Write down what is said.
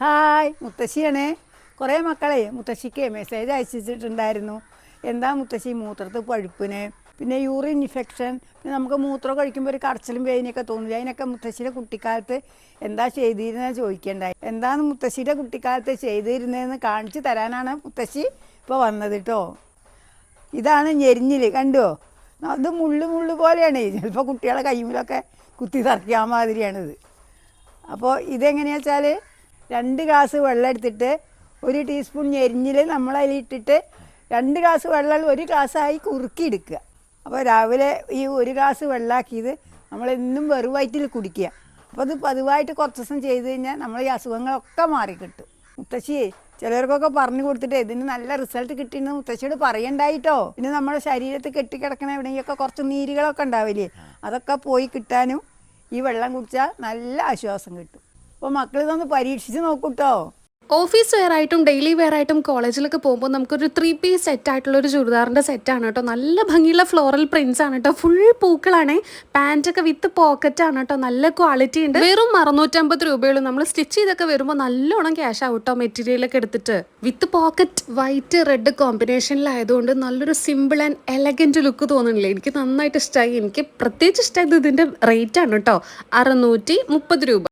Hi മുത്തശ്ശിയാണേ. കുറേ മക്കളെ മുത്തശ്ശിക്ക് മെസ്സേജ് അയച്ചിട്ടുണ്ടായിരുന്നു. എന്താ മുത്തശ്ശി മൂത്രത്തിൽ പഴുപ്പിന്? പിന്നെ യൂറിൻ ഇൻഫെക്ഷൻ പിന്നെ നമുക്ക് മൂത്രം കഴിക്കുമ്പോൾ ഒരു കടച്ചിലും വേദനയൊക്കെ തോന്നില്ല അതിനൊക്കെ മുത്തശ്ശിയുടെ കുട്ടിക്കാലത്ത് എന്താ ചെയ്തിരുന്നത് ചോദിക്കേണ്ടായി. എന്താണ് മുത്തശ്ശിയുടെ കുട്ടിക്കാലത്ത് ചെയ്തിരുന്നതെന്ന് കാണിച്ചു തരാനാണ് മുത്തശ്ശി ഇപ്പോൾ വന്നത് കേട്ടോ ഇതാണ് ഞെരിഞ്ഞിൽ കണ്ടോ? അത് മുള്ളു മുള്ളു പോലെയാണ്. ചിലപ്പോൾ കുട്ടികളെ കയ്യിലൊക്കെ കുത്തി തറയ്ക്കാൻ മാതിരിയാണിത്. അപ്പോൾ ഇതെങ്ങനെയാണെന്ന് വെച്ചാൽ രണ്ട് ഗ്ലാസ് വെള്ളം എടുത്തിട്ട് ഒരു ടീസ്പൂൺ ഞെരിഞ്ഞിൽ നമ്മൾ അതിലിട്ടിട്ട് രണ്ട് ഗ്ലാസ് വെള്ളം ഒരു ഗ്ലാസ്സായി കുറുക്കി എടുക്കുക അപ്പോൾ രാവിലെ ഈ ഒരു ഗ്ലാസ് വെള്ളമാക്കിയത് നമ്മളെന്നും വെറും വയറ്റിൽ കുടിക്കുക. അപ്പോൾ അത് പതിവായിട്ട് കുറച്ച് ദിവസം ചെയ്ത് കഴിഞ്ഞാൽ നമ്മൾ ഈ അസുഖങ്ങളൊക്കെ മാറിക്കിട്ടും മുത്തശ്ശിയെ ചിലർക്കൊക്കെ പറഞ്ഞു കൊടുത്തിട്ട് ഇതിന് നല്ല റിസൾട്ട് കിട്ടിയെന്ന് മുത്തശ്ശിയോട് പറയണ്ടായിട്ടോ? പിന്നെ നമ്മുടെ ശരീരത്തിൽ കെട്ടിക്കിടക്കണ എവിടെയൊക്കെ കുറച്ച് നീരുകളൊക്കെ ഉണ്ടാവില്ലേ? അതൊക്കെ പോയി കിട്ടാനും ഈ വെള്ളം കുടിച്ചാൽ നല്ല ആശ്വാസം കിട്ടും. അപ്പോൾ മക്കൾ ഇതൊന്ന് പരീക്ഷിച്ച് നോക്കൂട്ടോ. ഓഫീസ് വെയർ ആയിട്ടും ഡെയിലി വെയർ ആയിട്ടും കോളേജിലൊക്കെ പോകുമ്പോൾ നമുക്കൊരു ത്രീ പീസ് സെറ്റ് ആയിട്ടുള്ള ഒരു ചുരിദാറിന്റെ സെറ്റാണ് കേട്ടോ. നല്ല ഭംഗിയുള്ള ഫ്ലോറൽ പ്രിന്റ്സ് ആണ് കേട്ടോ. ഫുൾ പൂക്കളാണ്. പാന്റൊക്കെ വിത്ത് പോക്കറ്റ് ആണ് കേട്ടോ. നല്ല ക്വാളിറ്റി ഉണ്ട്. വെറും അറുന്നൂറ്റമ്പത് രൂപയുള്ളൂ. നമ്മൾ സ്റ്റിച്ച് ചെയ്തൊക്കെ വരുമ്പോൾ നല്ലോണം ക്യാഷ് ആവും കേട്ടോ മെറ്റീരിയലൊക്കെ എടുത്തിട്ട്. വിത്ത് പോക്കറ്റ് വൈറ്റ് റെഡ് കോമ്പിനേഷനിലായതുകൊണ്ട് നല്ലൊരു സിമ്പിൾ ആൻഡ് എലഗന്റ് ലുക്ക് തോന്നുന്നില്ലേ. എനിക്ക് നന്നായിട്ട് ഇഷ്ടമായി എനിക്ക് പ്രത്യേകിച്ച് ഇഷ്ടമായത് ഇതിന്റെ റേറ്റ് ആണ് കേട്ടോ. അറുന്നൂറ്റി രൂപ.